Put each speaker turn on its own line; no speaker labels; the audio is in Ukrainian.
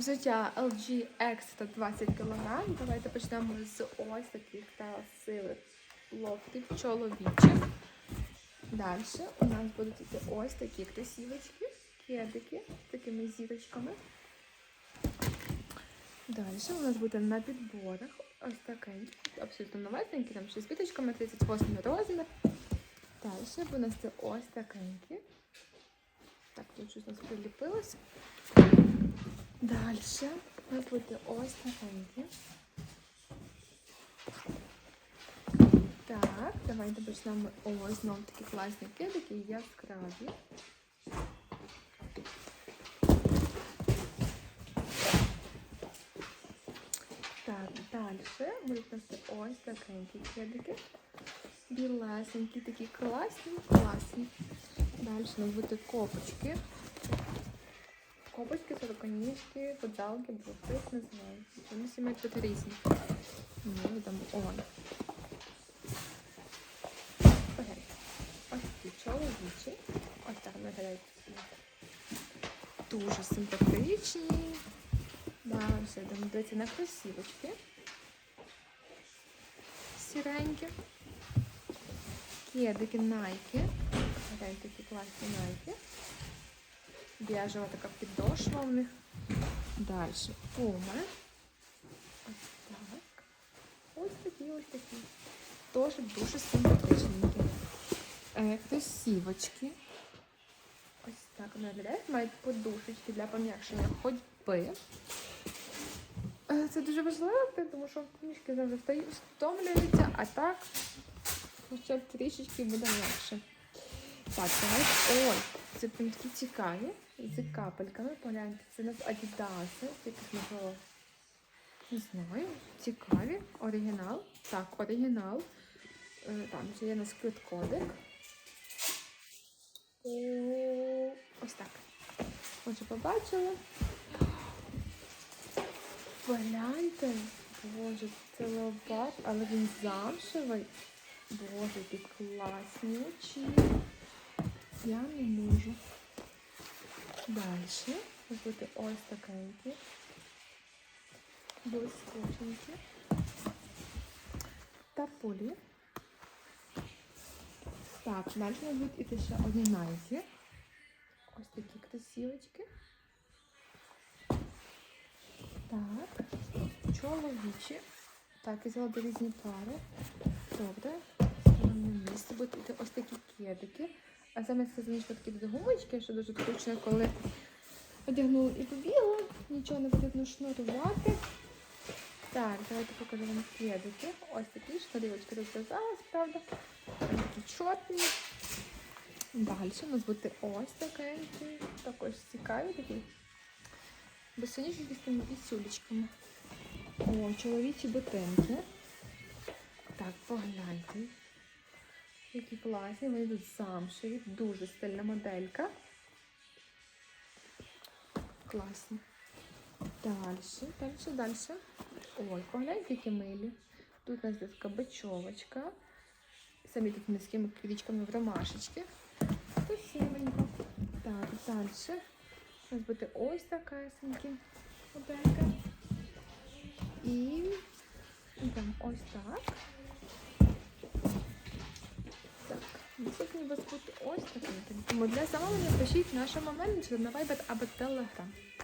Взуття LG Extra 20 кг. Давайте почнемо з ось таких красивих лофтів чоловічих. Далі у нас будуть іти ось такі красивочки, кедики з такими зірочками. Далі у нас буде на підборах ось такенькі, абсолютно новесенькі, там ще з квіточками 38 розмір. Далі у нас це ось такенькі. Так, тут щось у нас приліпилося. Далі нас буде ось такенькі. Так, давайте почнемо ось знову такі класні кедики яскраві. Так, далі будуть нас ось такенькі кедики. Білесенькі, такі класні, класні. Далі у нас будуть копочки. Копочки, сороконіжки, футзалки, блокит, не знаю. Вони всі мають бути різні. Ну, там. Окей. Ось такі чоловічі. Ось так виглядають. Дуже симпатичні. Далі йдемо дивитися на кросівочки. Сіренькі. Кедики. Гляньте, такі класні Nike. Біжева така підошва в них. Далі Puma. Ось так. Ось такі, ось такі. Теж дуже симпатичненькі. Е, кросівочки. Ось так вони виглядають. Мають подушечки для пом'якшення ходьби. Е, Це дуже важливо, тому що книжки завжди встають, втомлюються, а так хоча б трішечки буде легше. Так, давайте. Ой, це прям такі цікаві. З капельками. Погляньте, це нас Адідаси. Яких можливо. Не знаю. Цікаві. Оригінал. Так, оригінал. Е, Там ще є у нас квіткодик. О, Ось так. Отже, побачили. Погляньте. Боже, це леопард, але він замшевий. Боже, які класні очі. Я не можу. Далі буде ось такенькі. Блискученькі. Та полі. Так, далі будуть іти ще одні. Ось такі красивочки. Так, чоловічі. Так, я взяла різні пари. Добре. На місце будуть іти ось такі кедики. А замість сазанічки такі тут гумочки, що дуже зручно, коли одягнули і побігли. Нічого не потрібно шнурувати. Так, давайте покажу вам кедики. Ось такі шнурівочки розв'язалась, правда. Такі чорні. Далі у нас буде ось такенькі. Також цікаві такі. Босоніжки з тими пісюлечками. О, чоловічі ботинки. Так, погляньте. Які класні, вони тут замшеві, дуже стильна моделька. Класні. Далі, далі, далі. Ой, погляньте, які милі. Тут у нас така бечовочка. Самі тут низькими квіточками в ромашечки. Красивенько. Так, далі. У нас буде ось така синьки моделька. І, там ось. Так, наступний у вас буде ось такий. Тому для замовлення пишіть нашому менеджеру на Viber або Telegram.